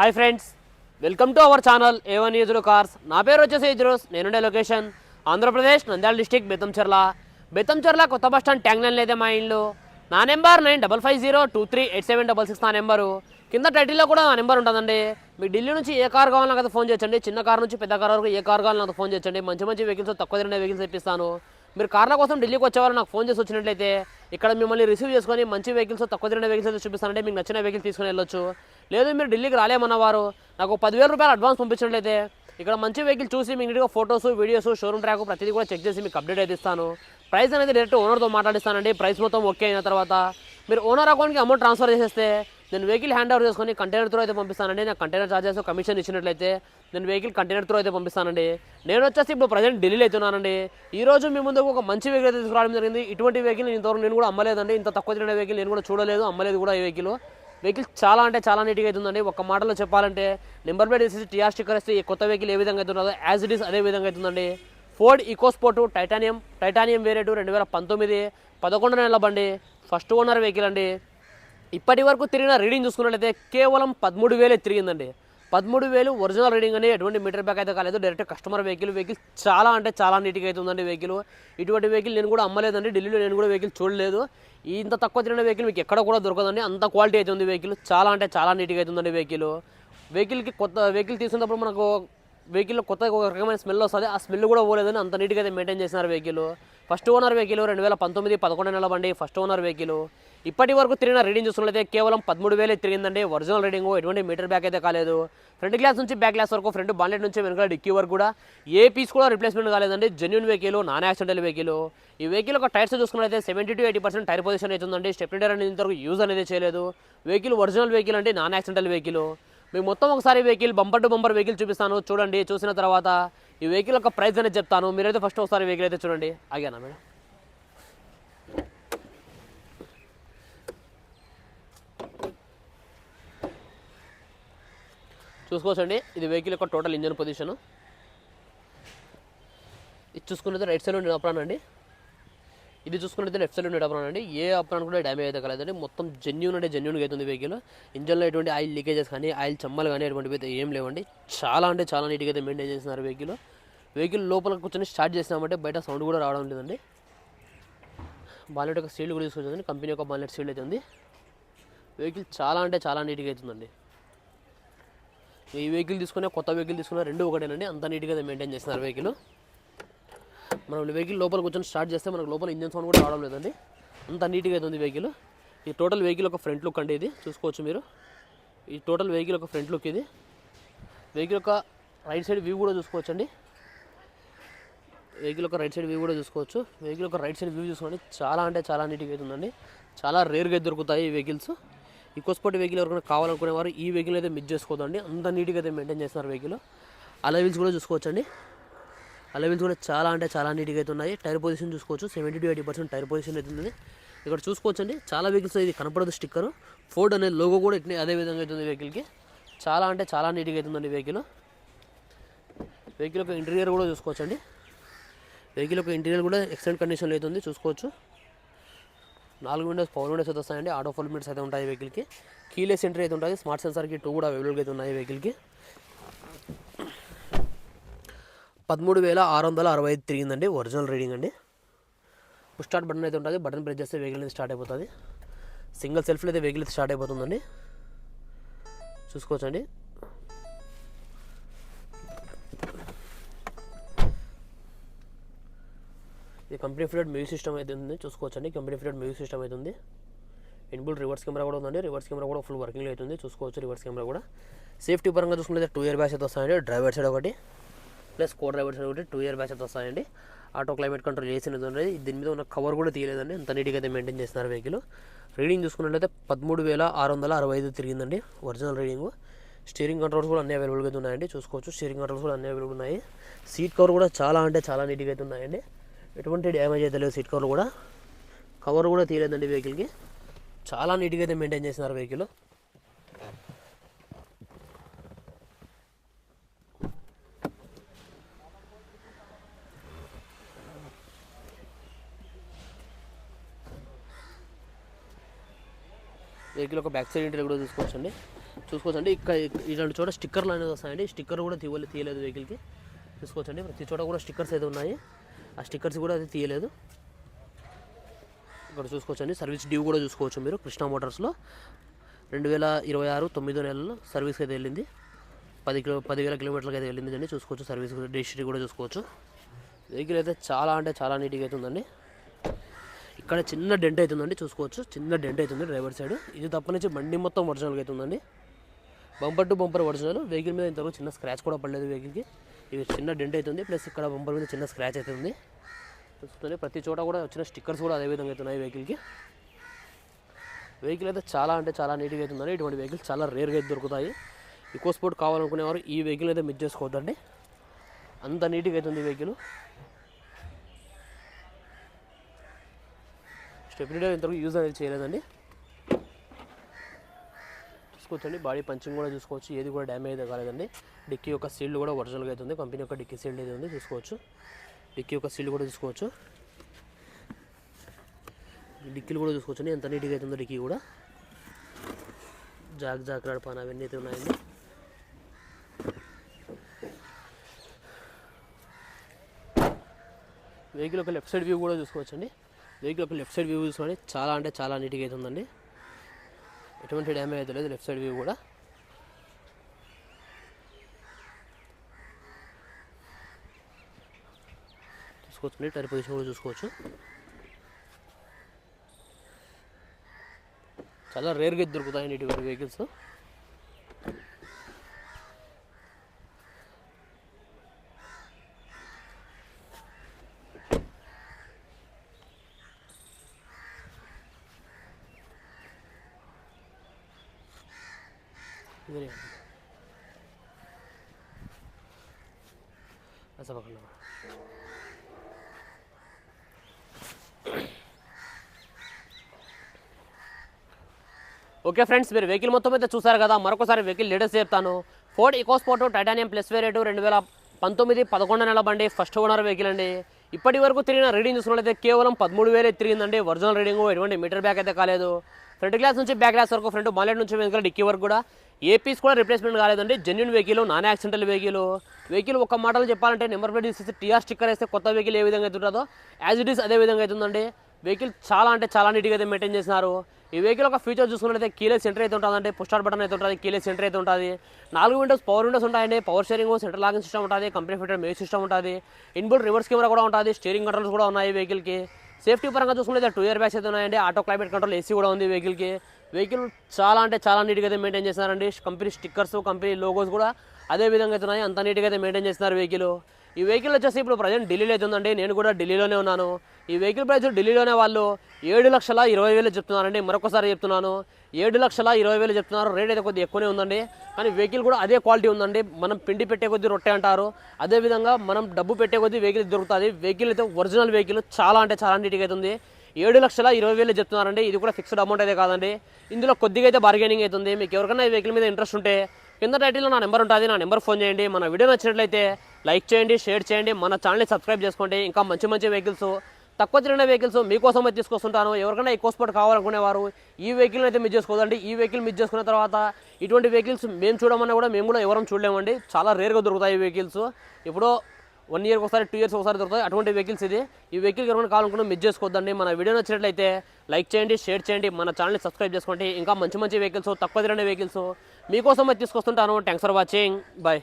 Hi friends welcome to our channel A one ఈజులు cars నా పేరు వచ్చేసి ఇజ్రోస్ నేనుండే లొకేషన్. ఆంధ్రప్రదేశ్ నంద్యాల డిస్టిక్ బెత్తంచెర్ల బెత్తంచెర్ల కొత్త బస్ స్టాండ్ ట్యాంగ్ లైన్ లేదే మా ఇల్లు. నా number nine double five zero two three eight seven double six నా నెంబరు. కింద టైటిల్లో కూడా నా నెంబర్ ఉంటుందండి. మీకు ఢిల్లీ నుంచి ఏ కార్ కావాలో నాకు ఫోన్ చేయొచ్చండి. చిన్న కార్ నుంచి పెద్ద కార్ వరకు ఏ కార్ కావాలో నాకు ఫోన్ చేయొచ్చండి. మంచి మంచి వెహికల్స్ తక్కువ తిరిగిన వెహికల్స్ తెప్పిస్తాను. మీరు కార్ల కోసం ఢిల్లీకి వచ్చేవారు నాకు ఫోన్ చేసి వచ్చినట్లయితే ఇక్కడ మిమ్మల్ని రిసీవ్ చేసుకొని మంచి వెహికల్స్ తక్కువ తిరిగిన వెహికల్స్ అయితే చూపిస్తానంటే మీకు నచ్చిన వెహికల్ తీసుకొని వెళ్ళొచ్చు. లేదు మీరు ఢిల్లీకి రాలేమన్నవారు నాకు పదివేల రూపాయలు అడ్వాన్స్ పంపించినట్లయితే ఇక్కడ మంచి వెహికల్ చూసి మీకు నీట్గా ఫోటోస్ వీడియోస్ షోరూమ్ ట్రాక్ ప్రతిదీ కూడా చెక్ చేసి మీకు అప్డేట్ అయితే ఇస్తాను. ప్రైస్ అనేది డైరెక్ట్ ఓనర్తో మాట్లాడిస్తానండి. ప్రైస్ మొత్తం ఓకే అయిన తర్వాత మీరు ఓనర్ అకౌంట్కి అమౌంట్ ట్రాన్స్ఫర్ చేసేస్తే నేను వెహికల్ హ్యాండ్ ఓవర్ చేసుకొని కంటైనర్ త్రో అయితే పంపిస్తానండి. నాకు కంటైనర్ చార్జెస్ కమిషన్ ఇచ్చినట్లయితే నేను వెహికల్ కంటైనర్ త్రో అయితే పంపిస్తానండి. నేను వచ్చేసి ఇప్పుడు ప్రజెంట్ ఢిల్లీలో అవుతున్నానండి. ఈ రోజు మీ ముందుకు ఒక మంచి వెహికల్ అయితే తీసుకురావడం జరిగింది. ఇటువంటి వెహికల్ నేను ఇంతవరకు నేను కూడా అమ్మలేదండి. ఇంత తక్కువ తిరిగిన వెహికల్ నేను కూడా చూడలేదు అమ్మలేదు కూడా ఈ వెహికల్. వెహికల్ చాలా అంటే చాలా నీట్గా అవుతుందండి. ఒక మాటలో చెప్పాలంటే నెంబర్ ప్లేట్ వేసేసి టీఆర్ స్టిక్కర్ వేస్తే ఈ కొత్త వెహికల్ ఏ విధంగా అవుతున్నదో యాజ్ ఇట్ ఈస్ అదే విధంగా అవుతుందండి. Ford EcoSport titanium titanium variant రెండు వేల పంతొమ్మిది పదకొండు నెలల బండి ఫస్ట్ ఓనర్ వెహికల్ అండి. ఇప్పటి వరకు తిరిగిన రీడింగ్ చూసుకున్నట్లయితే కేవలం పదమూడు వేలే తిరిగిందండి. పదమూడు వేలు ఒరిజినల్ రీడింగ్ అని ఎటువంటి మీటర్ బ్యాక్ అయితే కాలేదు. డైరెక్ట్ కస్టమర్ వెహికల్ వెహికల్ చాలా అంటే చాలా నీట్గా అవుతుందండి వెహికల్ ఇటువంటి వెహికల్ నేను కూడా అమ్మలేదండి. ఢిల్లీలో నేను కూడా వెహికల్ చూడలేదు. ఇంత తక్కువ తిరిగిన వెహికల్ మీకు ఎక్కడ కూడా దొరకదండి. అంత క్వాలిటీ అవుతుంది వెహికల్ చాలా అంటే చాలా నీట్గా అవుతుందండి వెహికల్ వెహికల్కి కొత్త వెహికల్ తీసుకున్నప్పుడు మనకు వెహికల్లో కొత్త ఒక రకమైన స్మెల్ వస్తుంది. ఆ స్మెల్ కూడా పోలేదని అంత నీట్గా అయితే మెయింటైన్ చేసినారు వెహికల్ ఫస్ట్ ఓనర్ వెహికల్ రెండు వేల పంతొమ్మిది పదకొండు నెలల బండి ఫస్ట్ ఓనర్ వెహికల్ ఇప్పటి వరకు తిరిగిన రీడింగ్ చూసుకున్నట్లయితే కేవలం పదమూడు వేలే తిరిగిందండి. ఒరిజినల్ రీడింగ్ ఎటువంటి మీటర్ బ్యాక్ అయితే కాలేదు. ఫ్రంట్ గ్లాస్ నుంచి బ్యాక్ గ్లాస్ వరకు ఫ్రంట్ బాన్లెట్ నుంచి వెనుక డిక్కీ వరకు కూడా ఏ పీస్ కూడా రిప్లేస్మెంట్ కాలేదండి. Genuine vehicle non accidental vehicle ఈ వెహికల్ ఒక టైర్స్ చూసుకున్నట్లయితే seventy to eighty percent tyre position అవుతుందండి స్టెప్నీ అనేది ఇంతవరకు యూజ్ అనేది చేయలేదు. వెహికల్ ఒరిజినల్ వెహికల్ అంటే నాన్ యాక్సిడెంటల్ వెహికల్ మీకు మొత్తం ఒకసారి vehicle bumper to bumper vehicle చూపిస్తాను. చూడండి చూసిన తర్వాత ఈ వెహికల్ యొక్క ప్రైస్ అనేది చెప్తాను. మీరైతే ఫస్ట్ ఒకసారి వెహికల్ అయితే చూడండి. ఆగానా మేడం? చూసుకోవచ్చండి. ఇది వెహికల్ యొక్క టోటల్ ఇంజన్ పొజిషను ఇది చూసుకున్నది రైట్ సైడ్ ఉండే అప్రాన్ అండి. ఇది చూసుకున్నది లెఫ్ట్ సైడ్ ఉండే అప్రాన్ అండి. ఏ అప్రాన్ కూడా డ్యామేజ్ అయితే కలదండి. మొత్తం జెన్యున్ అంటే జెన్యున్గా అవుతుంది వెహికల్ ఇంజన్లో ఎటువంటి ఆయిల్ లీకేజెస్ కానీ ఆయిల్ చమ్మలు కానీ అటువంటివి అయితే ఏం లేవండి. చాలా అంటే చాలా నీట్గా అయితే మెయింటైన్ చేస్తున్నారు వెహికల్ వెహికల్ లోపల కూర్చొని స్టార్ట్ చేసినామంటే బయట సౌండ్ కూడా రావడం లేదండి. బాలెట్ యొక్క సీల్డ్ కూడా తీసుకొచ్చిందండి కంపెనీ యొక్క బాలెట్ సీల్డ్ అయితే ఉంది. వెహికల్ చాలా అంటే చాలా నీట్గా అవుతుందండి ఈ వెహికల్ తీసుకున్నా కొత్త వెహికల్ తీసుకున్న రెండు ఒకటేనండి. అంత నీట్గా మెయింటైన్ చేస్తున్నారు వెహికల్. మనం వెహికల్ లోపల కూర్చొని స్టార్ట్ చేస్తే మనకు లోపల ఇంజన్ సౌండ్ కూడా రావడం లేదండి. అంత నీట్గా అయితే ఉంది వెహికల్. ఈ టోటల్ వెహికల్ ఒక ఫ్రంట్ లుక్ అండి ఇది. చూసుకోవచ్చు మీరు. ఈ టోటల్ వెహికల్ ఒక ఫ్రంట్ లుక్ ఇది. వెహికల్ యొక్క రైట్ సైడ్ వ్యూ కూడా చూసుకోవచ్చు అండి వెహికల్ ఒక రైట్ సైడ్ వ్యూ కూడా చూసుకోవచ్చు. వెహికల్ ఒక రైట్ సైడ్ వ్యూ చూసుకోండి. చాలా అంటే చాలా నీట్గా అవుతుందండి చాలా రేర్గా దొరుకుతాయి ఈ వెహికల్స్ ఈ కొస్పోటి వెహికల్ ఎవరికైనా కావాలనుకునే వారు ఈ వెహికల్ అయితే మిస్ చేసుకోదండి. అంత నీట్గా అయితే మెయింటైన్ చేస్తున్నారు వెహికల్ అలవిల్స్ కూడా చూసుకోవచ్చండి. అలవిల్స్ కూడా చాలా అంటే చాలా నీట్గా అయితే ఉన్నాయి. టైర్ పొజిషన్ చూసుకోవచ్చు. Seventy to eighty percent tyre position ఉంది. ఇక్కడ చూసుకోవచ్చండి. చాలా వెహికల్స్ ఇది కనపడదు స్టిక్కర్ ఫోర్డ్ అనే లోగో కూడా ఇట్నే అదే విధంగా అవుతుంది వెహికల్కి చాలా అంటే చాలా నీట్గా అవుతుందండి వెహికల్ వెహికల్ యొక్క ఇంటీరియర్ కూడా చూసుకోవచ్చండి. వెహికల్ యొక్క ఇంటీరియర్ కూడా ఎక్సలెంట్ కండిషన్లో అవుతుంది చూసుకోవచ్చు. నాలుగు విండోస్ పవర్ విండోస్ అయితే వస్తాయండి. ఆటో ఫుల్ మీటర్స్ అయితే ఉంటాయి వెహికల్కి కీలెస్ ఎంట్రీ అయితే ఉంటుంది. స్మార్ట్ సెన్సార్కి టూ కూడా అవైలబుల్గా అయితే ఉన్నాయి వెహికల్కి పదమూడు వేల ఆరు వందల అరవై ఐదు తిరిగిందండి. ఒరిజినల్ రీడింగ్ అండి. పుష్ స్టార్ట్ బటన్ అయితే ఉంటుంది. బటన్ ప్రెస్ చేస్తే వెహికల్ అయితే స్టార్ట్ అయిపోతుంది. సింగిల్ సెల్ఫ్లో అయితే వెహికల్ అయితే స్టార్ట్ అయిపోతుందండి. చూసుకోవచ్చండి. ఇది కంపెనీ ఫిటెడ్ మ్యూజిక్ సిస్టమ్ అయితే ఉంది. చూసుకోవచ్చండి. కంపెనీ ఫిటెడ్ మ్యూజిక్ సిస్టమ్ అయితే ఉంది. ఇన్బుల్ రివర్స్ కెమెరా కూడా ఉందండి. రివర్స్ కెమెరా కూడా ఫుల్ వర్కింగ్లో అవుతుంది చూసుకోవచ్చు రివర్స్ కెమెరా కూడా. సేఫ్టీ పరంగా చూసుకుంటే టూ ఇయర్ బ్యాచ్ అయితే వస్తాయండి. డ్రైవర్ సైడ్ ఒకటి ప్లస్ కో డ్రైవర్ సైడ్ ఒకటి టూ ఇయర్ బ్యాచ్ అయితే వస్తాయండి. ఆటో క్లైమేట్ కంట్రోల్ చేసినది ఉంది దీని మీద ఉన్న కవర్ కూడా తీయలేదండి. ఎంత నీట్గా అయితే మెయింటైన్ చేస్తున్నారు వెహికల్. రీడింగ్ చూసుకున్నట్లయితే పదమూడు వేల ఆరు వందల అరవై ఐదు తిరిగిందండి. Original reading. స్టీరింగ్ కంట్రోల్స్ కూడా అన్ని అవైలబుల్గా అయితే ఉన్నాయండి. చూసుకోవచ్చు. స్టీరింగ్ కంట్రోల్స్ కూడా అన్ని అవైలబుల్ ఉన్నాయి. సీట్ కవర్ కూడా చాలా అంటే చాలా నీట్గా అయితే ఉన్నాయండి. ఎటువంటి డ్యామేజ్ అయితే లేదు. సీట్ కవర్లు కూడా. కవర్ కూడా తీయలేదండి వెహికల్కి. చాలా నీట్గా అయితే మెయింటైన్ చేస్తున్నారు వెహికల్. వెహికల్ ఒక బ్యాక్ సైడ్ ఇంటర్ కూడా చూసుకోవచ్చండి. చూసుకోవచ్చండి. ఇక్కడ ఇలాంటి చోట స్టిక్కర్లు అనేది వస్తాయండి. స్టిక్కర్ కూడా తీయలేదు తీయలేదు వెహికల్కి. చూసుకోవచ్చండి. ప్రతి చోట కూడా స్టిక్కర్స్ అయితే ఉన్నాయి. ఆ స్టిక్కర్స్ కూడా అది తీయలేదు. ఇక్కడ చూసుకోవచ్చండి. సర్వీస్ డ్యూ కూడా చూసుకోవచ్చు మీరు. కృష్ణా మోటార్స్లో రెండు వేల ఇరవై ఆరు తొమ్మిదో నెలలో సర్వీస్కి అయితే వెళ్ళింది. పది కిలో పదివేల కిలోమీటర్లకి అయితే వెళ్ళింది అండి చూసుకోవచ్చు. సర్వీస్ డిస్ట్రీ కూడా చూసుకోవచ్చు. వెహికల్ అయితే చాలా అంటే చాలా నీట్గా అవుతుందండి ఇక్కడ చిన్న డెంట్ అవుతుందండి చూసుకోవచ్చు. చిన్న డెంట్ అవుతుంది డ్రైవర్ సైడ్. ఇది తప్పనించి బండి మొత్తం ఒరిజినల్గా అవుతుందండి bumper to bumper original. Vehicle మీద ఇంతవరకు చిన్న స్క్రాచ్ కూడా పడలేదు వెహికల్కి. ఇది చిన్న డెంట్ అవుతుంది ప్లస్ ఇక్కడ బంపర్ మీద చిన్న స్క్రాచ్ అవుతుంది చూస్తుంది ప్రతి చోట కూడా వచ్చిన స్టిక్కర్స్ కూడా అదే విధంగా అవుతున్నాయి వెహికల్కి వెహికల్ అయితే చాలా అంటే చాలా నీట్గా అవుతుందండి ఇటువంటి వెహికల్ చాలా రేర్గా అయితే దొరుకుతాయి. ఎక్కువ స్పోర్ట్ కావాలనుకునేవారు ఈ వెహికల్ అయితే మిస్ చేసుకోవద్దండి. అంత నీట్గా అవుతుంది ఈ వెహికల్ స్టెబిలిటీ ఇంతవరకు యూజ్ అనేది చేయలేదండి. చూసుకోవచ్చండి బాడీ పంచింగ్ కూడా చూసుకోవచ్చు. ఏది కూడా డ్యామేజ్ అయితే కాలేదండి. డిక్కీ యొక్క సీల్డ్ కూడా ఒరిజినల్గా అవుతుంది కంపెనీ యొక్క డిక్కీ సీల్డ్ అయితే ఉంది. చూసుకోవచ్చు. డిక్కీ యొక్క సీల్డ్ కూడా చూసుకోవచ్చు. డిక్కీలు కూడా చూసుకోవచ్చండి. ఎంత నీట్గా అవుతుందో డిక్కీ కూడా. జాగ్ జాగ్ నడపాన అవన్నీ అయితే ఉన్నాయండి. వెహికల్ ఒక లెఫ్ట్ సైడ్ వ్యూ కూడా చూసుకోవచ్చండి. వెహికల్ ఒక లెఫ్ట్ సైడ్ వ్యూ చూసుకోండి. చాలా అంటే చాలా నీట్గా అయితే ఉందండి. ఎటువంటి డ్యామేజ్ అయితే లేదు లెఫ్ట్ సైడ్ వ్యూ కూడా. చూసుకోవచ్చు టైర్ పొజిషన్ కూడా చూసుకోవచ్చు. చాలా రేర్గా దొరుకుతాయండి ఇటువంటి వెహికల్స్ ఓకే ఫ్రెండ్స్ మీరు వెహికల్ మొత్తం అయితే చూసారు కదా మరొకసారి వెహికల్ లేటెస్ట్ చెప్తాను. Ford EcoSport titanium plus variant రెండు వేల పంతొమ్మిది పదకొండు నెల బండి ఫస్ట్ ఓనర్ వెహికల్ అండి. ఇప్పటి వరకు తిరిగిన రీడింగ్ చూసినట్లయితే కేవలం పదమూడు వేలే తిరిగిందండి. ఒరిజినల్ రీడింగ్ ఎటువంటి మీటర్ బ్యాక్ అయితే కాలేదు. ఫ్రంట్ గ్లాస్ నుంచి బ్యాక్ గ్లాస్ వరకు ఫ్రంట్ మాలెట్ నుంచి వెనకాల డిక్కీ వరకు కూడా ఏ పీస్ కూడా రిప్లేస్మెంట్ కాలేదండి. Genuine vehicle non accidental vehicle vehicle ఒక మాటలు చెప్పాలంటే నెంబర్ ప్లేట్ తీసేసి టీఆర్ స్టిక్కర్ వేస్తే కొత్త వెహికల్ ఏ విధంగా అయితే ఉంటుందో యాజ్ ఇట్ ఈస్ అదే విధంగా అవుతుందండి వెహికల్ చాలా అంటే చాలా నీట్గా అయితే మెయింటైన్ చేసినారు. ఈ వెహికల్ ఒక ఫీచర్ చూసుకున్నట్లయితే కీలెస్ సెంటర్ అయితే ఉంటుందండి. పుస్టార్ బటన్ అయితే ఉంటుంది కీలెస్ సెంటర్ అయితే ఉంటుంది. నాలుగు విండోస్ పవర్ విండోస్ ఉంటాయండి. Power steering centre locking system ఉంటుంది కంపెనీ ఫిటర్ మ్యూజిక్ సిస్టమ్ ఉంటుంది. ఇన్బుల్ రివర్స్ కెమెరా కూడా ఉంటుంది స్టీరింగ్ కంట్రోల్స్ కూడా ఉన్నాయి వెహికల్కి సేఫ్టీ పరంగా చూసుకుంటే టూ ఇయర్ బ్యాగ్స్ అయితే ఉన్నాయండి. ఆటో క్లైమేట్ కంట్రోల్ ఏసీ కూడా ఉంది వెహికల్కి. వెహికల్ చాలా అంటే చాలా నీట్గా అయితే మెయింటైన్ చేస్తున్నారండి. కంపెనీ స్టిక్కర్స్ కంపెనీ లోగోస్ కూడా అదే విధంగా అయితే ఉన్నాయి. అంత నీట్గా అయితే మెయింటైన్ చేస్తున్నారు వెహికల్ ఈ వెహికల్ వచ్చేసి ఇప్పుడు ప్రజెంట్ ఢిల్లీలో అయితే ఉందండి. నేను కూడా ఢిల్లీలోనే ఉన్నాను. ఈ వెహికల్ ప్రైస్ ఢిల్లీలోనే వాళ్ళు ఏడు లక్షల ఇరవై వేలు చెప్తున్నారండి. మరొకసారి చెప్తున్నాను. ఏడు లక్షల ఇరవై వేలు చెప్తున్నారు. రేట్ అయితే కొద్దిగా ఎక్కువనే ఉందండి. కానీ వెహికల్ కూడా అదే క్వాలిటీ ఉందండి. మనం పిండి పెట్టే కొద్దీ రొట్టె అంటారు. అదేవిధంగా మనం డబ్బు పెట్టే కొద్దీ వెహికల్ దొరుకుతుంది. వెహికల్ అయితే ఒరిజినల్ వెహికల్ చాలా అంటే చాలా నీట్గా అవుతుంది ఏడు లక్షల ఇరవై వేలు చెప్తున్నారండి. ఇది కూడా ఫిక్స్డ్ అమౌంట్ అయితే కాదండి. ఇందులో కొద్దిగా అయితే బార్గెనింగ్ అవుతుంది మీకు ఎవరికైనా ఈ వెహికల్ మీద ఇంట్రెస్ట్ ఉంటే కింద టైటిల్లో నా నెంబర్ ఉంటుంది. నా నెంబర్ ఫోన్ చేయండి. మన వీడియో నచ్చినట్లయితే లైక్ చేయండి షేర్ చేయండి. మన ఛానల్ని సబ్స్క్రైబ్ చేసుకోండి. ఇంకా మంచి మంచి వెహికల్స్ తక్కువ తిరిగిన వెహికల్స్ మీకోసం అయితే తీసుకొస్తుంటాను. ఎవరికైనా ఎక్కువ స్పాట్ కావాలనుకునేవారు ఈ వెహికల్ అయితే మిస్ చేసుకోదండి. ఈ వెహికల్ మిస్ చేసుకున్న తర్వాత ఇటువంటి వెహికల్స్ మేము చూడమన్నా కూడా మేము కూడా ఎవరం చూడలేమండి. చాలా రేర్గా దొరుకుతాయి ఈ వెహికల్స్ ఇప్పుడు వన్ ఇయర్కి ఒకసారి టూ ఇయర్స్ ఒకసారి దొరుకుతాయి. అటువంటి వెహికల్స్ ఇది. ఈ వెహికల్ ఎవరైనా కావాలనుకున్నా మిస్ చేసుకోవద్దండి. మన వీడియో నచ్చినట్లయితే లైక్ చేయండి షేర్ చేయండి. మన ఛానల్ని సబ్స్క్రైబ్ చేసుకోండి. ఇంకా మంచి మంచి వెహికల్స్ తక్కువ తిరిగిన వెహికల్స్ మీకోసం తీసుకొస్తుంటాను. Thanks for watching bye